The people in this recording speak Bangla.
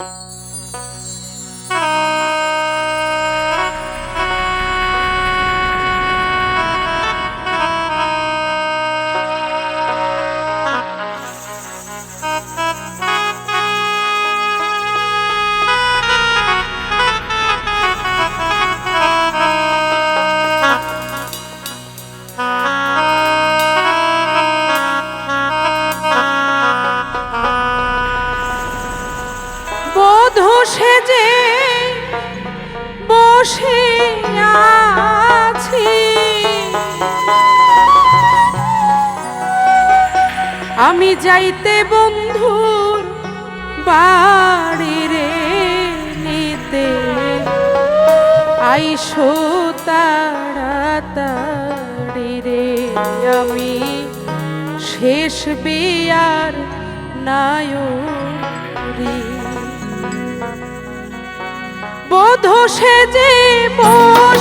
Música উঠে যে বসে আছি। আমি যাইতে বন্ধুর বাড়ি রে নিতে। আইসো তাড়াতাড়ি রে। আমি শেষ বিয়ার নায়রী বধ সেজে মোর